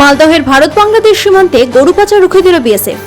মালদহের ভারত বাংলাদেশ সীমান্তে গরু পাচার রুখে দিল বিএসএফ।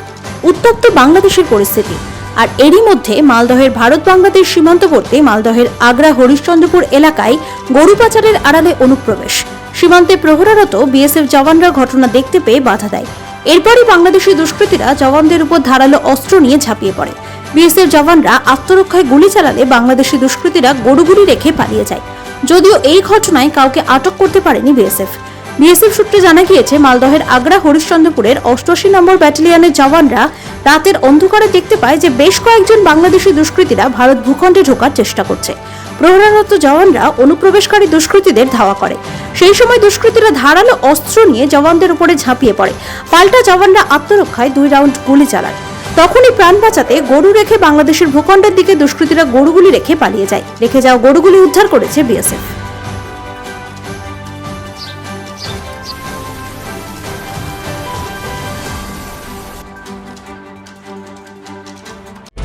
উত্তপ্ত বাংলাদেশের পরিস্থিতি। আর এরই মধ্যে মালদহের ভারত বাংলাদেশ সীমান্তবর্তী মালদহের আগ্রা হরিশ্চন্দ্রপুর এলাকায় গরু পাচারের আড়ালে অনুপ্রবেশ। সীমান্তে প্রহরারত বিএসএফ জওয়ানরা ঘটনা দেখতে পেয়ে বাধা দেয়। এরপরই বাংলাদেশি দুষ্কৃতীরা জওয়ানদের উপর ধারালো অস্ত্র নিয়ে ঝাঁপিয়ে পড়ে। বিএসএফ জওয়ানরা আত্মরক্ষায় গুলি চালালে বাংলাদেশি দুষ্কৃতীরা গরুগুলি রেখে পালিয়ে যায়। যদিও এই ঘটনায় কাউকে আটক করতে পারেনি বিএসএফ। বিএসএফ সূত্রে জানা গিয়েছে, মালদহের আগ্রা হরিশ্চন্দ্রপুরের অষ্টআশি নম্বর ব্যাটালিয়নের জওয়ানরা রাতের অন্ধকারে দেখতে পায় যে বেশ কয়েকজন বাংলাদেশি দুষ্কৃতীরা ভারত ভূখণ্ডে ঢোকার চেষ্টা করছে। প্রহরারত জওয়ানরা অনুপ্রবেশকারী দুষ্কৃতীদের ধাওয়া করে। সেই সময় দুষ্কৃতীরা ধারালো অস্ত্র নিয়ে জওয়ানদের উপরে ঝাঁপিয়ে পড়ে। পাল্টা জওয়ানরা আত্মরক্ষায় দুই রাউন্ড গুলি চালায়। তখনই প্রাণ বাঁচাতে গরু রেখে বাংলাদেশের ভূখণ্ডের দিকে দুষ্কৃতীরা গরুগুলি রেখে পালিয়ে যায়। রেখে যাওয়া গরুগুলি উদ্ধার করেছে বিএসএফ।